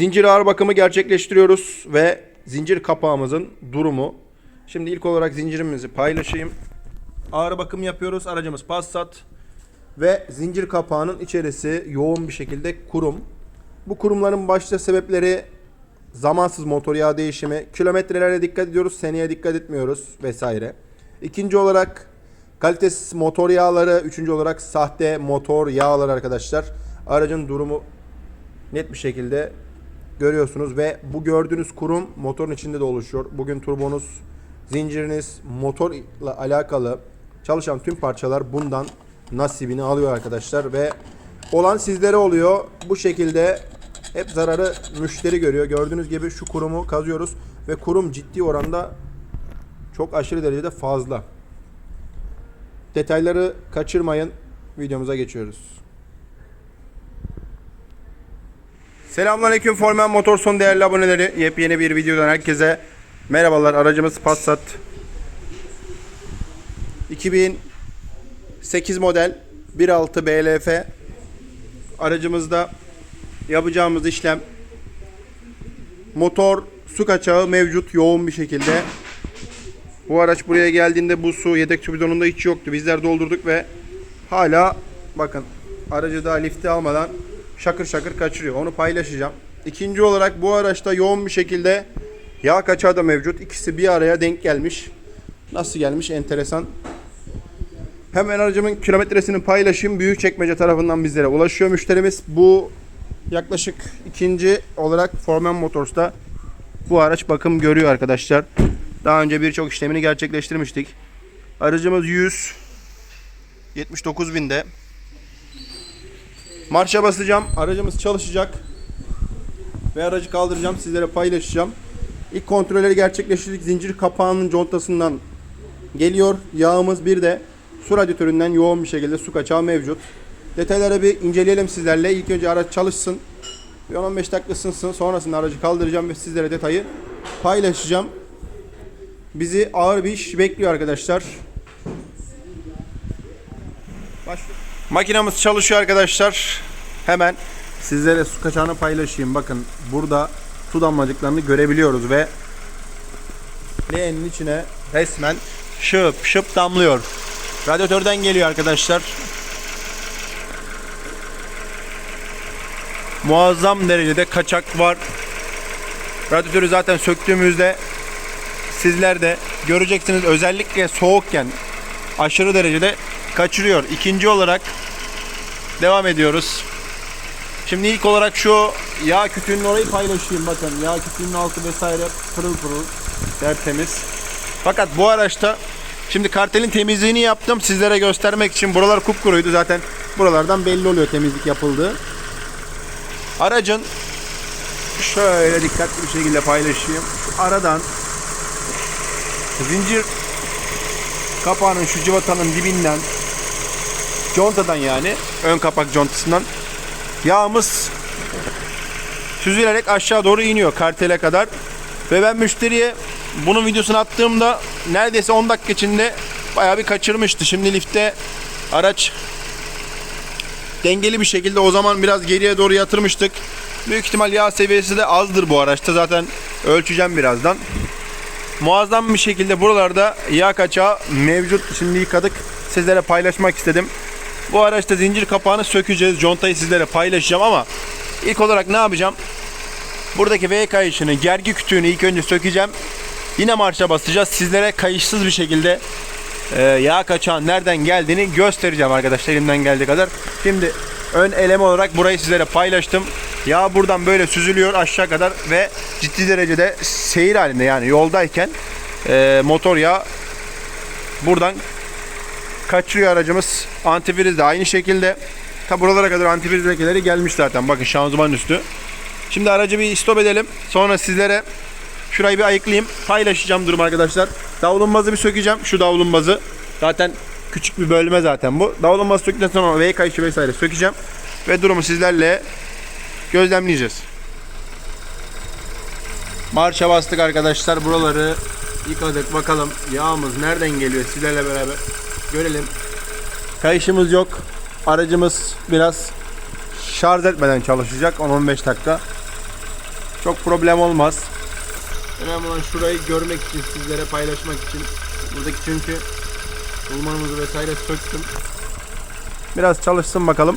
Zincir ağır bakımı gerçekleştiriyoruz ve zincir kapağımızın durumu. Şimdi ilk olarak zincirimizi paylaşayım. Ağır bakım yapıyoruz. Aracımız Passat ve zincir kapağının içerisi yoğun bir şekilde kurum. Bu kurumların başta sebepleri zamansız motor yağ değişimi, kilometrelere dikkat ediyoruz, seneye dikkat etmiyoruz vesaire. İkinci olarak kalitesiz motor yağları, üçüncü olarak sahte motor yağları arkadaşlar. Aracın durumu net bir şekilde görüyorsunuz ve bu gördüğünüz kurum motorun içinde de oluşuyor. Bugün turbonuz, zinciriniz, motorla alakalı çalışan tüm parçalar bundan nasibini alıyor arkadaşlar ve olan sizlere oluyor. Bu şekilde hep zararı müşteri görüyor. Gördüğünüz gibi şu kurumu kazıyoruz ve kurum ciddi oranda çok aşırı derecede fazla. Detayları kaçırmayın. Videomuza geçiyoruz. Selamünaleyküm Formen Motorson değerli aboneleri. Yepyeni bir videodan herkese merhabalar. Aracımız Passat. 2008 model 1.6 BLF. Aracımızda yapacağımız işlem motor su kaçağı mevcut yoğun bir şekilde. Bu araç buraya geldiğinde bu su yedek bidonunda hiç yoktu. Bizler doldurduk ve hala bakın aracı daha lifte almadan şakır şakır kaçırıyor. Onu paylaşacağım. İkinci olarak bu araçta yoğun bir şekilde yağ kaçağı da mevcut. İkisi bir araya denk gelmiş. Nasıl gelmiş enteresan. Hemen aracımın kilometresini paylaşayım. Büyükçekmece tarafından bizlere ulaşıyor müşterimiz. Bu yaklaşık ikinci olarak Formen Motors'ta bu araç bakım görüyor arkadaşlar. Daha önce birçok işlemini gerçekleştirmiştik. Aracımız 100 79 binde. Marşa basacağım. Aracımız çalışacak. Ve aracı kaldıracağım. Sizlere paylaşacağım. İlk kontrolleri gerçekleştirdik. Zincir kapağının contasından geliyor. Yağımız bir de su radyatöründen yoğun bir şekilde su kaçağı mevcut. Detayları bir inceleyelim sizlerle. İlk önce araç çalışsın. Bir 10-15 dakika ısınsın. Sonrasında aracı kaldıracağım ve sizlere detayı paylaşacağım. Bizi ağır bir iş bekliyor arkadaşlar. Başlıyor. Makinamız çalışıyor arkadaşlar. Hemen sizlere su kaçağını paylaşayım. Bakın burada su damlacıklarını görebiliyoruz ve leğenin içine resmen şıp şıp damlıyor. Radyatörden geliyor arkadaşlar. Muazzam derecede kaçak var. Radyatörü zaten söktüğümüzde sizler de göreceksiniz özellikle soğukken aşırı derecede kaçırıyor. İkinci olarak devam ediyoruz. Şimdi ilk olarak şu yağ kütüğünün orayı paylaşayım. Bakın yağ kütüğünün altı vesaire pırıl pırıl tertemiz. Fakat bu araçta şimdi kartelin temizliğini yaptım sizlere göstermek için. Buralar kupkuruydu zaten buralardan belli oluyor temizlik yapıldığı. Aracın şöyle dikkatli bir şekilde paylaşayım. Şu aradan zincir kapağının şu cıvatanın dibinden contadan yani ön kapak contasından yağımız süzülerek aşağı doğru iniyor kartele kadar ve ben müşteriye bunun videosunu attığımda neredeyse 10 dakika içinde bayağı bir kaçırmıştı. Şimdi lifte araç dengeli bir şekilde o zaman biraz geriye doğru yatırmıştık. Büyük ihtimal yağ seviyesi de azdır bu araçta. Zaten ölçeceğim birazdan. Muazzam bir şekilde buralarda yağ kaçağı mevcut. Şimdi yıkadık. Sizlere paylaşmak istedim. Bu araçta zincir kapağını sökeceğiz. Contayı sizlere paylaşacağım ama ilk olarak ne yapacağım? Buradaki V kayışını, gergi kütüğünü ilk önce sökeceğim. Yine marşa basacağız. Sizlere kayışsız bir şekilde e, yağ kaçağın nereden geldiğini göstereceğim arkadaşlar elimden geldiği kadar. Şimdi ön eleme olarak burayı sizlere paylaştım. Yağ buradan böyle süzülüyor aşağı kadar ve ciddi derecede seyir halinde yani yoldayken e, motor yağı buradan kaçırıyor aracımız. Antifriz de aynı şekilde. Ta buralara kadar antifriz lekeleri gelmiş zaten. Bakın şanzıman üstü. Şimdi aracı bir stop edelim. Sonra sizlere şurayı bir ayıklayayım. Paylaşacağım durum arkadaşlar. Davlumbazı bir sökeceğim. Şu davlumbazı. Zaten küçük bir bölme zaten bu. Davlumbazı söktükten sonra V kayışı vesaire sökeceğim. Ve durumu sizlerle gözlemleyeceğiz. Marşa bastık arkadaşlar. Buraları yıkadık. Bakalım yağımız nereden geliyor sizlerle beraber görelim. Kayışımız yok. Aracımız biraz şarj etmeden çalışacak 10-15 dakika. Çok problem olmaz. Önemli olan şurayı görmek için, sizlere paylaşmak için. Buradaki çünkü rulmanımızı vesaire söktüm. Biraz çalışsın bakalım.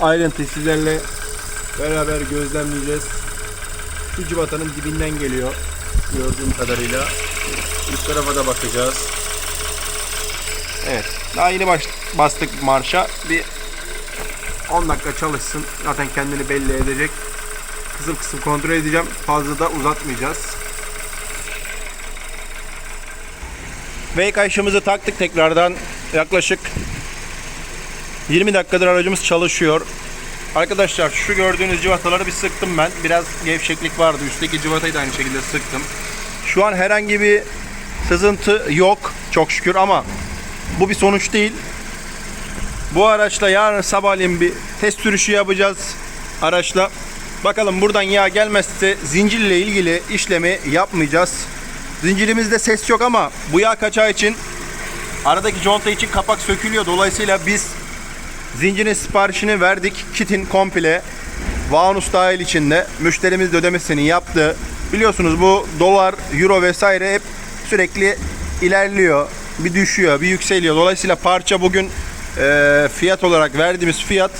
Ayrıntıyı sizlerle beraber gözlemleyeceğiz. Şu civatanın dibinden geliyor gördüğüm kadarıyla. Üst tarafa da bakacağız. Evet. Daha yeni baş, bastık marşa. Bir 10 dakika çalışsın. Zaten kendini belli edecek. Kısım kısım kontrol edeceğim. Fazla da uzatmayacağız. Ve kayışımızı taktık tekrardan. Yaklaşık 20 dakikadır aracımız çalışıyor. Arkadaşlar şu gördüğünüz civataları bir sıktım ben. Biraz gevşeklik vardı. Üstteki civatayı da aynı şekilde sıktım. Şu an herhangi bir sızıntı yok çok şükür ama bu bir sonuç değil. Bu araçla yarın sabahleyin bir test sürüşü yapacağız araçla. Bakalım buradan yağ gelmezse zincirle ilgili işlemi yapmayacağız. Zincirimizde ses yok ama bu yağ kaçağı için aradaki conta için kapak sökülüyor. Dolayısıyla biz zincirin siparişini verdik. Kitin komple Vaunus dahil içinde. Müşterimiz de ödemesini yaptı. Biliyorsunuz bu dolar, euro vesaire hep sürekli ilerliyor. Bir düşüyor, bir yükseliyor. Dolayısıyla parça bugün e, fiyat olarak verdiğimiz fiyat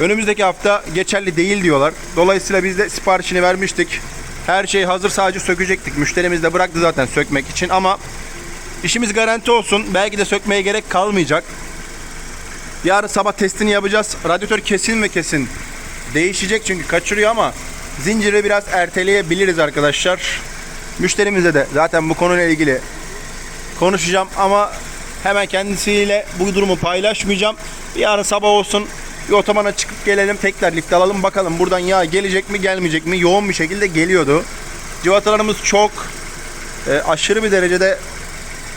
önümüzdeki hafta geçerli değil diyorlar. Dolayısıyla biz de siparişini vermiştik. Her şey hazır sadece sökecektik. Müşterimiz de bıraktı zaten sökmek için ama işimiz garanti olsun. Belki de sökmeye gerek kalmayacak. Yarın sabah testini yapacağız. Radyatör kesin ve kesin değişecek çünkü kaçırıyor ama zinciri biraz erteleyebiliriz arkadaşlar. Müşterimize de zaten bu konuyla ilgili konuşacağım ama hemen kendisiyle bu durumu paylaşmayacağım. Yarın sabah olsun bir otobana çıkıp gelelim tekrar lift alalım bakalım buradan yağ gelecek mi gelmeyecek mi yoğun bir şekilde geliyordu. Civatalarımız çok e, aşırı bir derecede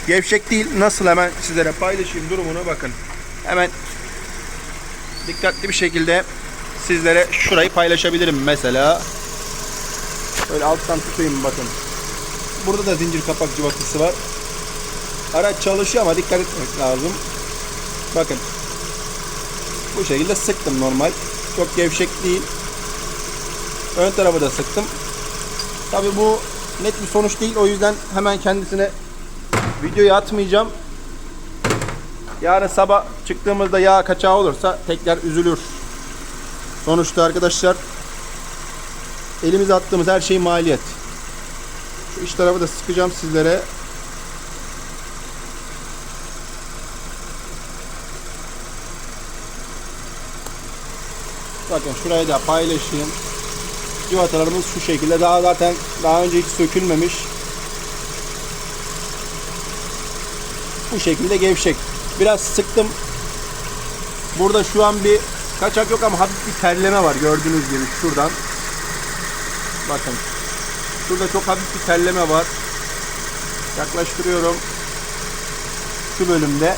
gevşek değil. Nasıl hemen sizlere paylaşayım durumunu bakın. Hemen dikkatli bir şekilde sizlere şurayı paylaşabilirim mesela. Böyle alttan tutayım bakın. Burada da zincir kapak civatası var. Araç çalışıyor ama dikkat etmek lazım. Bakın. Bu şekilde sıktım normal. Çok gevşek değil. Ön tarafı da sıktım. Tabi bu net bir sonuç değil. O yüzden hemen kendisine videoyu atmayacağım. Yarın sabah çıktığımızda yağ kaçağı olursa tekrar üzülür. Sonuçta arkadaşlar elimize attığımız her şey maliyet. Şu iç tarafı da sıkacağım sizlere. Bakın şurayı da paylaşayım. Civatalarımız şu şekilde. Daha zaten daha önce hiç sökülmemiş. Bu şekilde gevşek. Biraz sıktım. Burada şu an bir kaçak yok ama hafif bir terleme var gördüğünüz gibi şuradan. Bakın. Şurada çok hafif bir terleme var. Yaklaştırıyorum. Şu bölümde.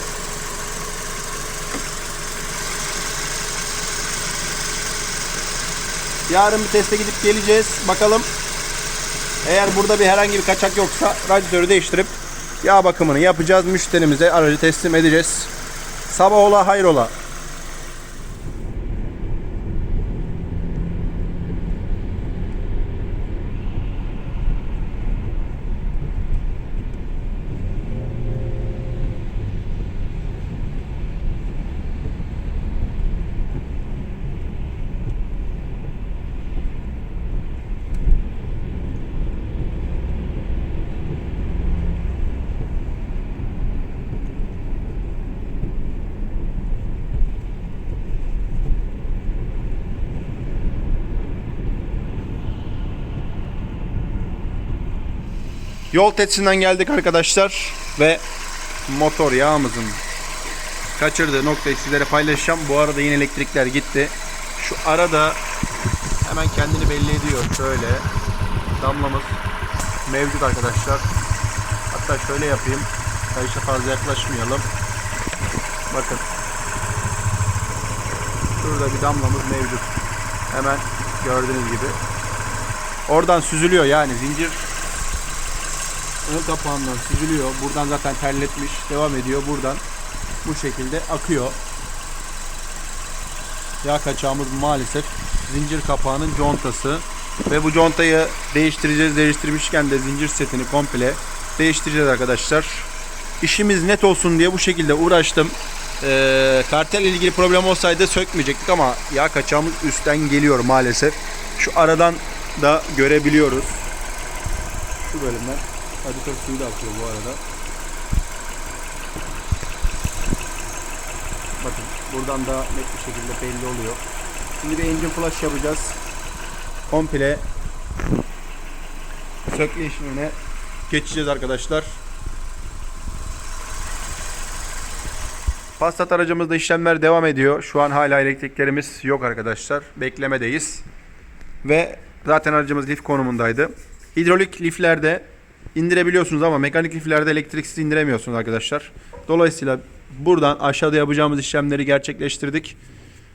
Yarın bir teste gidip geleceğiz. Bakalım. Eğer burada bir herhangi bir kaçak yoksa radyatörü değiştirip yağ bakımını yapacağız. Müşterimize aracı teslim edeceğiz. Sabah ola hayrola. Yol testinden geldik arkadaşlar ve motor yağımızın kaçırdığı noktayı sizlere paylaşacağım. Bu arada yine elektrikler gitti. Şu arada hemen kendini belli ediyor. Şöyle damlamız mevcut arkadaşlar. Hatta şöyle yapayım. Kayışa fazla yaklaşmayalım. Bakın. Şurada bir damlamız mevcut. Hemen gördüğünüz gibi. Oradan süzülüyor yani zincir ön kapağından süzülüyor. Buradan zaten terletmiş. Devam ediyor buradan. Bu şekilde akıyor. Yağ kaçağımız maalesef zincir kapağının contası. Ve bu contayı değiştireceğiz. Değiştirmişken de zincir setini komple değiştireceğiz arkadaşlar. İşimiz net olsun diye bu şekilde uğraştım. Ee, kartel ilgili problem olsaydı sökmeyecektik ama yağ kaçağımız üstten geliyor maalesef. Şu aradan da görebiliyoruz. Şu bölümden aditör suyu da akıyor bu arada. Bakın buradan da net bir şekilde belli oluyor. Şimdi bir engine flash yapacağız. Komple sökme işlemine geçeceğiz arkadaşlar. Passat aracımızda işlemler devam ediyor. Şu an hala elektriklerimiz yok arkadaşlar. Beklemedeyiz. Ve zaten aracımız lif konumundaydı. Hidrolik liflerde indirebiliyorsunuz ama mekanik liflerde elektriksiz indiremiyorsunuz arkadaşlar. Dolayısıyla buradan aşağıda yapacağımız işlemleri gerçekleştirdik.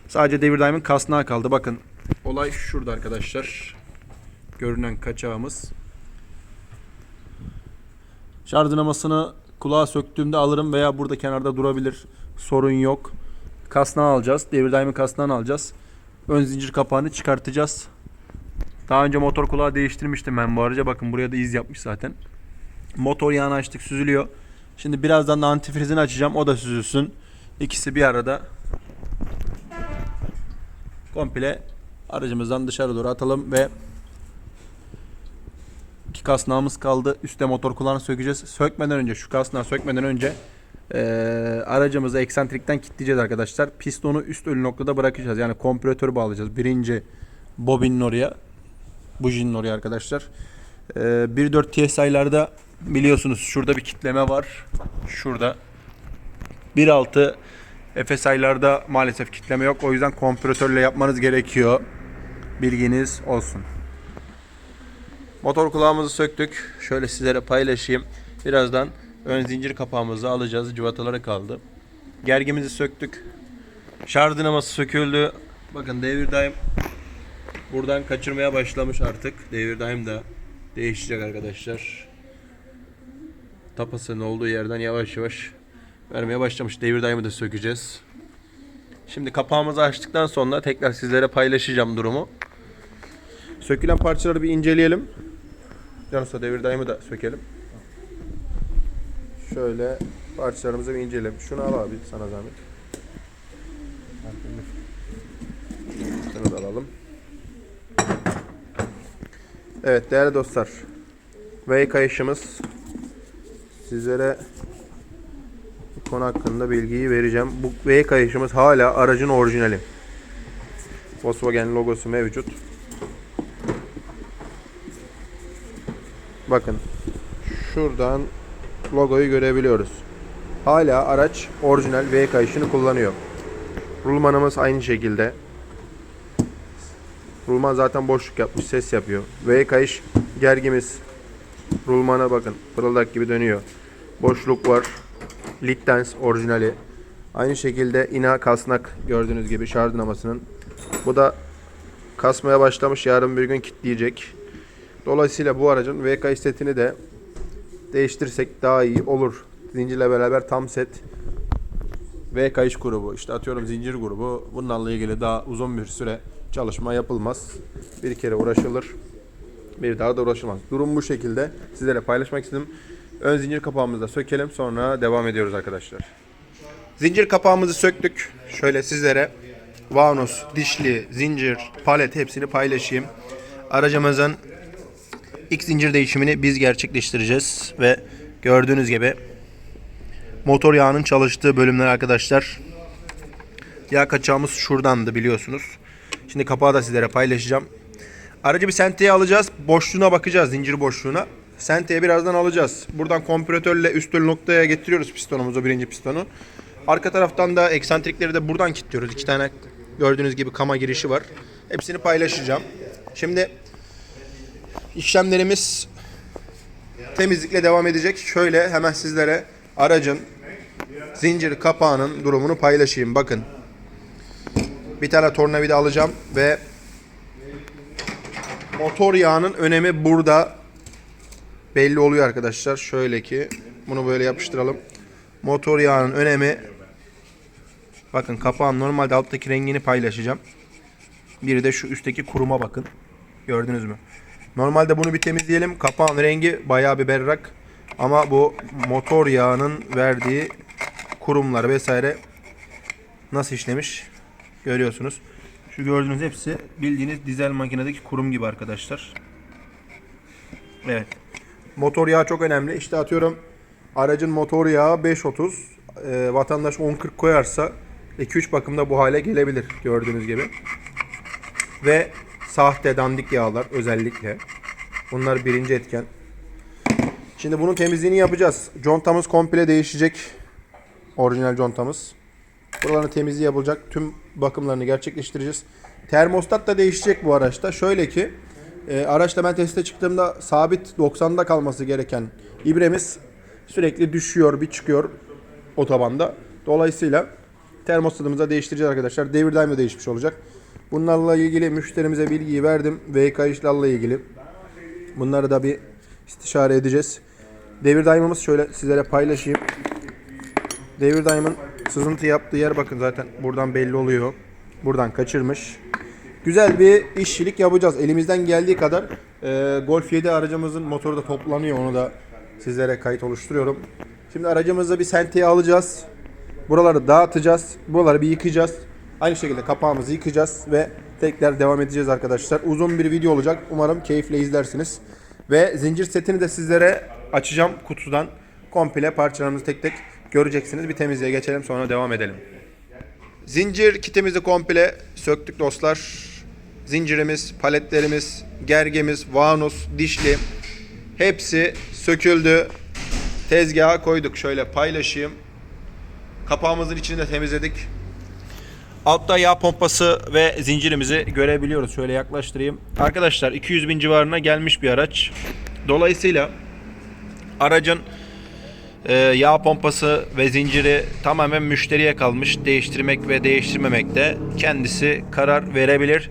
Sadece devir daimin kasnağı kaldı. Bakın olay şurada arkadaşlar. Görünen kaçağımız. Şarj dinamasını kulağa söktüğümde alırım veya burada kenarda durabilir. Sorun yok. Kasnağı alacağız. Devir daimi kasnağını alacağız. Ön zincir kapağını çıkartacağız. Daha önce motor kulağı değiştirmiştim ben bu araca. Bakın buraya da iz yapmış zaten. Motor yağını açtık süzülüyor. Şimdi birazdan da antifrizini açacağım. O da süzülsün. İkisi bir arada. Komple aracımızdan dışarı doğru atalım ve iki kasnağımız kaldı. Üste motor kulağını sökeceğiz. Sökmeden önce şu kasnağı sökmeden önce eee, aracımızı eksentrikten kilitleyeceğiz arkadaşlar. Pistonu üst ölü noktada bırakacağız. Yani kompresörü bağlayacağız. Birinci bobinin oraya. Bujinin oraya arkadaşlar. Eee 1.4 TSI'larda biliyorsunuz şurada bir kitleme var. Şurada. 1.6 FSI'larda maalesef kitleme yok. O yüzden kompresörle yapmanız gerekiyor. Bilginiz olsun. Motor kulağımızı söktük. Şöyle sizlere paylaşayım. Birazdan ön zincir kapağımızı alacağız. Cıvataları kaldı. Gergimizi söktük. Şarj dinaması söküldü. Bakın devir daim buradan kaçırmaya başlamış artık. Devir daim de değişecek arkadaşlar. Tapasının olduğu yerden yavaş yavaş vermeye başlamış. Devir daimi de sökeceğiz. Şimdi kapağımızı açtıktan sonra tekrar sizlere paylaşacağım durumu. Sökülen parçaları bir inceleyelim. Yanısa devir daimi de sökelim. Şöyle parçalarımızı bir inceleyelim. Şunu al abi sana zahmet. Şunu da alalım. Evet değerli dostlar. V kayışımız sizlere bu konu hakkında bilgiyi vereceğim. Bu V kayışımız hala aracın orijinali. Volkswagen logosu mevcut. Bakın şuradan logoyu görebiliyoruz. Hala araç orijinal V kayışını kullanıyor. Rulmanımız aynı şekilde. Rulman zaten boşluk yapmış, ses yapıyor. V kayış gergimiz. Rulmana bakın, fırıldak gibi dönüyor. Boşluk var. Littens orijinali. Aynı şekilde ina kasnak gördüğünüz gibi şarj dinamasının. Bu da kasmaya başlamış, yarın bir gün kitleyecek. Dolayısıyla bu aracın VK setini de değiştirsek daha iyi olur. Zincirle beraber tam set V kayış grubu işte atıyorum zincir grubu bunlarla ilgili daha uzun bir süre çalışma yapılmaz. Bir kere uğraşılır. Bir daha da uğraşılmaz. Durum bu şekilde. Sizlere paylaşmak istedim. Ön zincir kapağımızı da sökelim sonra devam ediyoruz arkadaşlar. Zincir kapağımızı söktük. Şöyle sizlere Vanos, dişli, zincir, palet hepsini paylaşayım. Aracımızın ilk zincir değişimini biz gerçekleştireceğiz ve gördüğünüz gibi motor yağının çalıştığı bölümler arkadaşlar. Yağ kaçağımız şuradandı biliyorsunuz. Şimdi kapağı da sizlere paylaşacağım. Aracı bir senteye alacağız. Boşluğuna bakacağız zincir boşluğuna. Senteye birazdan alacağız. Buradan kompresörle üst ölü noktaya getiriyoruz pistonumuzu birinci pistonu. Arka taraftan da eksantrikleri de buradan kilitliyoruz. İki tane gördüğünüz gibi kama girişi var. Hepsini paylaşacağım. Şimdi işlemlerimiz temizlikle devam edecek. Şöyle hemen sizlere aracın zincir kapağının durumunu paylaşayım. Bakın. Bir tane tornavida alacağım ve motor yağının önemi burada belli oluyor arkadaşlar. Şöyle ki bunu böyle yapıştıralım. Motor yağının önemi bakın kapağın normalde alttaki rengini paylaşacağım. Biri de şu üstteki kuruma bakın. Gördünüz mü? Normalde bunu bir temizleyelim. Kapağın rengi bayağı bir berrak. Ama bu motor yağının verdiği kurumlar vesaire nasıl işlemiş görüyorsunuz. Şu gördüğünüz hepsi bildiğiniz dizel makinedeki kurum gibi arkadaşlar. Evet. Motor yağı çok önemli. İşte atıyorum aracın motor yağı 5.30 e, vatandaş 10.40 koyarsa 2-3 bakımda bu hale gelebilir gördüğünüz gibi. Ve sahte dandik yağlar özellikle. Bunlar birinci etken. Şimdi bunun temizliğini yapacağız. Contamız komple değişecek. Orijinal contamız. Buraların temizliği yapılacak. Tüm bakımlarını gerçekleştireceğiz. Termostat da değişecek bu araçta. Şöyle ki e, araçta ben teste çıktığımda sabit 90'da kalması gereken ibremiz sürekli düşüyor bir çıkıyor otobanda. Dolayısıyla termostatımızı da değiştireceğiz arkadaşlar. Devir daim de değişmiş olacak. Bunlarla ilgili müşterimize bilgiyi verdim. VK işlerle ilgili. Bunları da bir istişare edeceğiz. Devir daimimiz şöyle sizlere paylaşayım. Devir daimin sızıntı yaptığı yer bakın zaten buradan belli oluyor. Buradan kaçırmış. Güzel bir işçilik yapacağız. Elimizden geldiği kadar e, Golf 7 aracımızın motoru da toplanıyor. Onu da sizlere kayıt oluşturuyorum. Şimdi aracımızı bir senteye alacağız. Buraları dağıtacağız. Buraları bir yıkayacağız. Aynı şekilde kapağımızı yıkayacağız ve tekrar devam edeceğiz arkadaşlar. Uzun bir video olacak. Umarım keyifle izlersiniz. Ve zincir setini de sizlere açacağım kutudan. Komple parçalarımızı tek tek göreceksiniz. Bir temizliğe geçelim sonra devam edelim. Zincir kitimizi komple söktük dostlar. Zincirimiz, paletlerimiz, gergemiz, vanus, dişli hepsi söküldü. Tezgaha koyduk. Şöyle paylaşayım. Kapağımızın içini de temizledik. Altta yağ pompası ve zincirimizi görebiliyoruz. Şöyle yaklaştırayım. Arkadaşlar 200 bin civarına gelmiş bir araç. Dolayısıyla aracın e, yağ pompası ve zinciri tamamen müşteriye kalmış. Değiştirmek ve değiştirmemekte kendisi karar verebilir.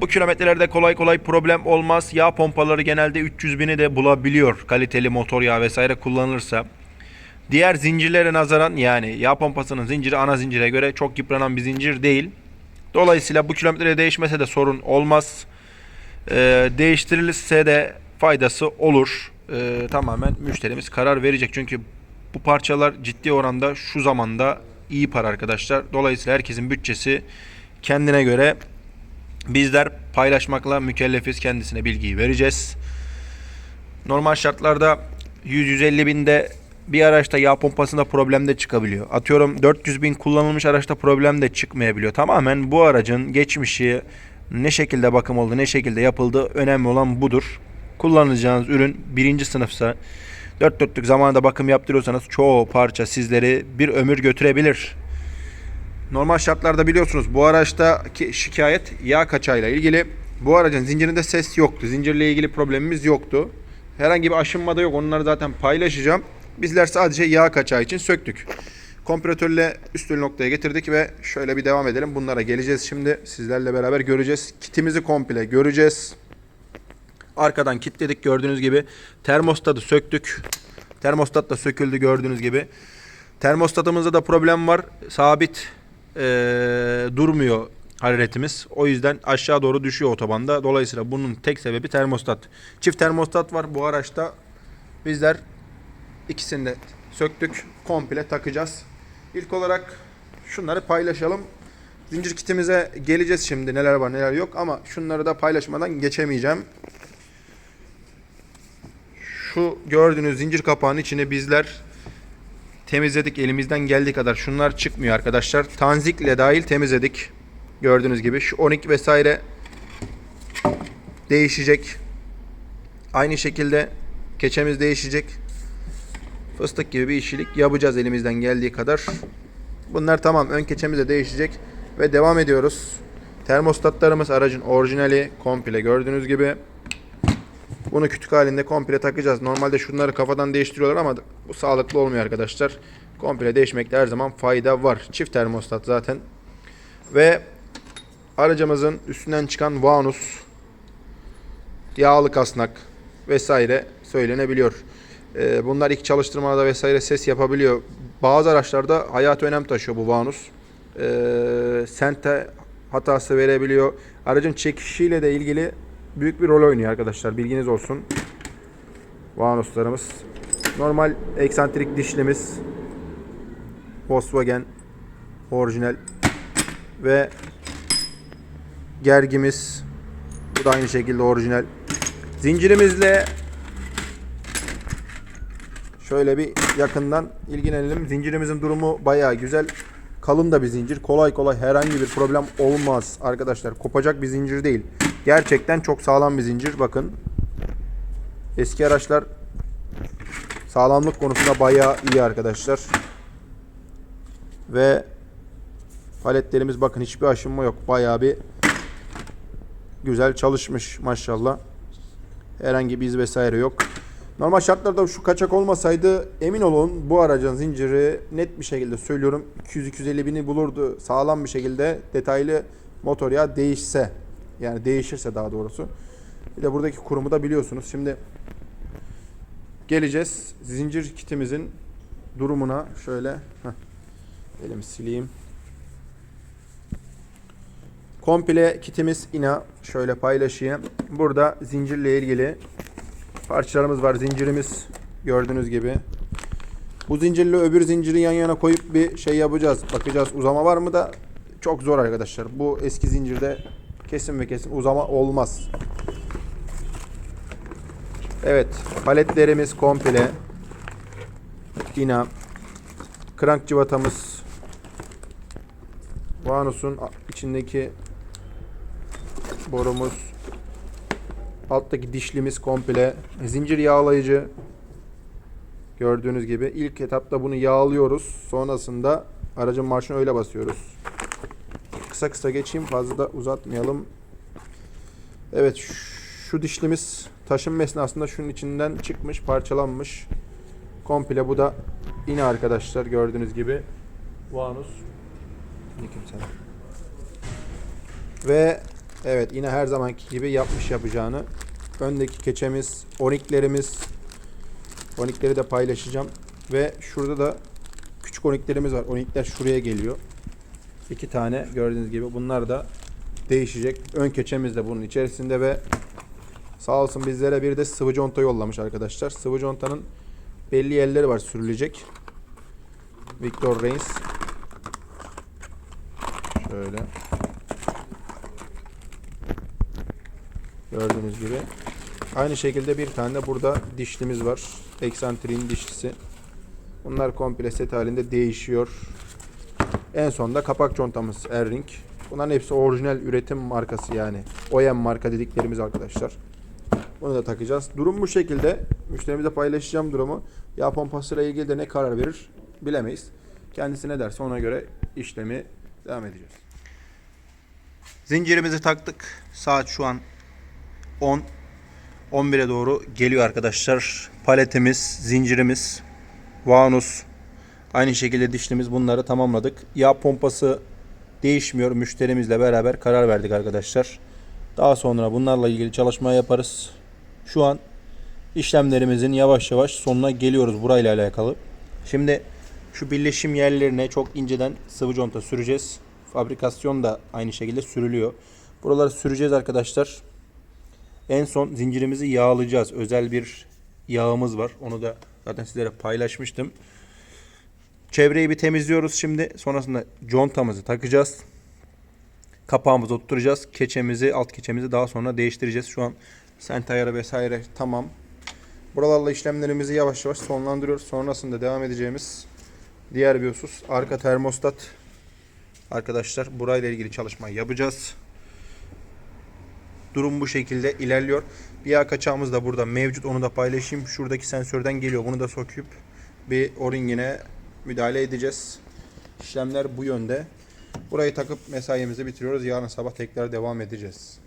Bu kilometrelerde kolay kolay problem olmaz. Yağ pompaları genelde 300 bini de bulabiliyor. Kaliteli motor yağı vesaire kullanılırsa. Diğer zincirlere nazaran yani yağ pompasının zinciri ana zincire göre çok yıpranan bir zincir değil. Dolayısıyla bu kilometre değişmese de sorun olmaz. Ee, değiştirilirse de faydası olur. Ee, tamamen müşterimiz karar verecek. Çünkü bu parçalar ciddi oranda şu zamanda iyi para arkadaşlar. Dolayısıyla herkesin bütçesi kendine göre bizler paylaşmakla mükellefiz. Kendisine bilgiyi vereceğiz. Normal şartlarda 100-150 binde bir araçta yağ pompasında problem de çıkabiliyor. Atıyorum 400 bin kullanılmış araçta problem de çıkmayabiliyor. Tamamen bu aracın geçmişi ne şekilde bakım oldu, ne şekilde yapıldı önemli olan budur. Kullanacağınız ürün birinci sınıfsa dört dörtlük zamanında bakım yaptırıyorsanız çoğu parça sizleri bir ömür götürebilir. Normal şartlarda biliyorsunuz bu araçtaki şikayet yağ kaçağıyla ilgili. Bu aracın zincirinde ses yoktu. Zincirle ilgili problemimiz yoktu. Herhangi bir aşınma da yok. Onları zaten paylaşacağım. Bizler sadece yağ kaçağı için söktük. Kompresörle üstün noktaya getirdik ve şöyle bir devam edelim. Bunlara geleceğiz şimdi. Sizlerle beraber göreceğiz. Kitimizi komple göreceğiz. Arkadan kilitledik gördüğünüz gibi. Termostatı söktük. Termostat da söküldü gördüğünüz gibi. Termostatımızda da problem var. Sabit eee, durmuyor hararetimiz. O yüzden aşağı doğru düşüyor otobanda. Dolayısıyla bunun tek sebebi termostat. Çift termostat var bu araçta. Bizler ikisini de söktük. Komple takacağız. İlk olarak şunları paylaşalım. Zincir kitimize geleceğiz şimdi neler var neler yok ama şunları da paylaşmadan geçemeyeceğim. Şu gördüğünüz zincir kapağının içine bizler temizledik elimizden geldiği kadar. Şunlar çıkmıyor arkadaşlar. Tanzikle dahil temizledik. Gördüğünüz gibi şu 12 vesaire değişecek. Aynı şekilde keçemiz değişecek. Fıstık gibi bir işçilik yapacağız elimizden geldiği kadar. Bunlar tamam. Ön keçemiz de değişecek. Ve devam ediyoruz. Termostatlarımız aracın orijinali komple gördüğünüz gibi. Bunu kütük halinde komple takacağız. Normalde şunları kafadan değiştiriyorlar ama bu sağlıklı olmuyor arkadaşlar. Komple değişmekte her zaman fayda var. Çift termostat zaten. Ve aracımızın üstünden çıkan vanus, yağlı kasnak vesaire söylenebiliyor. Ee, bunlar ilk çalıştırmada vesaire ses yapabiliyor. Bazı araçlarda hayat önem taşıyor bu vanus. Ee, sente hatası verebiliyor. Aracın çekişiyle de ilgili büyük bir rol oynuyor arkadaşlar. Bilginiz olsun. Vanoslarımız. Normal eksantrik dişlimiz. Volkswagen orijinal ve gergimiz bu da aynı şekilde orijinal. Zincirimizle şöyle bir yakından ilgilenelim. Zincirimizin durumu bayağı güzel. Kalın da bir zincir. Kolay kolay herhangi bir problem olmaz arkadaşlar. Kopacak bir zincir değil. Gerçekten çok sağlam bir zincir. Bakın. Eski araçlar sağlamlık konusunda bayağı iyi arkadaşlar. Ve paletlerimiz bakın hiçbir aşınma yok. Bayağı bir güzel çalışmış maşallah. Herhangi bir iz vesaire yok. Normal şartlarda şu kaçak olmasaydı emin olun bu aracın zinciri net bir şekilde söylüyorum 200-250 bini bulurdu. Sağlam bir şekilde detaylı motor yağı değişse yani değişirse daha doğrusu. Bir de buradaki kurumu da biliyorsunuz. Şimdi geleceğiz zincir kitimizin durumuna şöyle heh, elimi sileyim. Komple kitimiz ina şöyle paylaşayım. Burada zincirle ilgili parçalarımız var. Zincirimiz gördüğünüz gibi. Bu zincirle öbür zinciri yan yana koyup bir şey yapacağız. Bakacağız uzama var mı da çok zor arkadaşlar. Bu eski zincirde kesin ve kesin uzama olmaz. Evet, paletlerimiz komple. İna. Krank cıvatamız. Vanusun içindeki borumuz. Alttaki dişlimiz komple. Zincir yağlayıcı. Gördüğünüz gibi ilk etapta bunu yağlıyoruz. Sonrasında aracın marşını öyle basıyoruz. Kısa kısa geçeyim fazla da uzatmayalım. Evet şu dişlimiz taşınma esnasında şunun içinden çıkmış parçalanmış. Komple bu da yine arkadaşlar gördüğünüz gibi Vanus. Aleykümselam. Ve evet yine her zamanki gibi yapmış yapacağını. Öndeki keçemiz, oniklerimiz. Onikleri de paylaşacağım. Ve şurada da küçük oniklerimiz var. Onikler şuraya geliyor. İki tane gördüğünüz gibi. Bunlar da değişecek. Ön keçemiz de bunun içerisinde ve sağ olsun bizlere bir de sıvı conta yollamış arkadaşlar. Sıvı contanın belli yerleri var sürülecek. Victor Reigns. Şöyle. Gördüğünüz gibi. Aynı şekilde bir tane de burada dişlimiz var. Eksantriğin dişlisi. Bunlar komple set halinde değişiyor. En sonda kapak contamız Erring. Bunların hepsi orijinal üretim markası yani. OEM marka dediklerimiz arkadaşlar. Bunu da takacağız. Durum bu şekilde. Müşterimize paylaşacağım durumu. Yağ pompasıyla ilgili de ne karar verir bilemeyiz. Kendisi ne derse ona göre işlemi devam edeceğiz. Zincirimizi taktık. Saat şu an 10. 11'e doğru geliyor arkadaşlar. Paletimiz, zincirimiz, vanus, aynı şekilde dişlimiz bunları tamamladık. Yağ pompası değişmiyor. Müşterimizle beraber karar verdik arkadaşlar. Daha sonra bunlarla ilgili çalışma yaparız. Şu an işlemlerimizin yavaş yavaş sonuna geliyoruz burayla alakalı. Şimdi şu birleşim yerlerine çok inceden sıvı conta süreceğiz. Fabrikasyon da aynı şekilde sürülüyor. Buraları süreceğiz arkadaşlar. En son zincirimizi yağlayacağız. Özel bir yağımız var. Onu da zaten sizlere paylaşmıştım. Çevreyi bir temizliyoruz şimdi. Sonrasında contamızı takacağız. Kapağımızı oturtacağız. Keçemizi, alt keçemizi daha sonra değiştireceğiz. Şu an sent ayarı vesaire tamam. Buralarla işlemlerimizi yavaş yavaş sonlandırıyoruz. Sonrasında devam edeceğimiz diğer bir husus arka termostat. Arkadaşlar burayla ilgili çalışma yapacağız. Durum bu şekilde ilerliyor. Bir kaçağımız da burada mevcut. Onu da paylaşayım. Şuradaki sensörden geliyor. Bunu da söküp bir o-ringine müdahale edeceğiz. İşlemler bu yönde. Burayı takıp mesaimizi bitiriyoruz. Yarın sabah tekrar devam edeceğiz.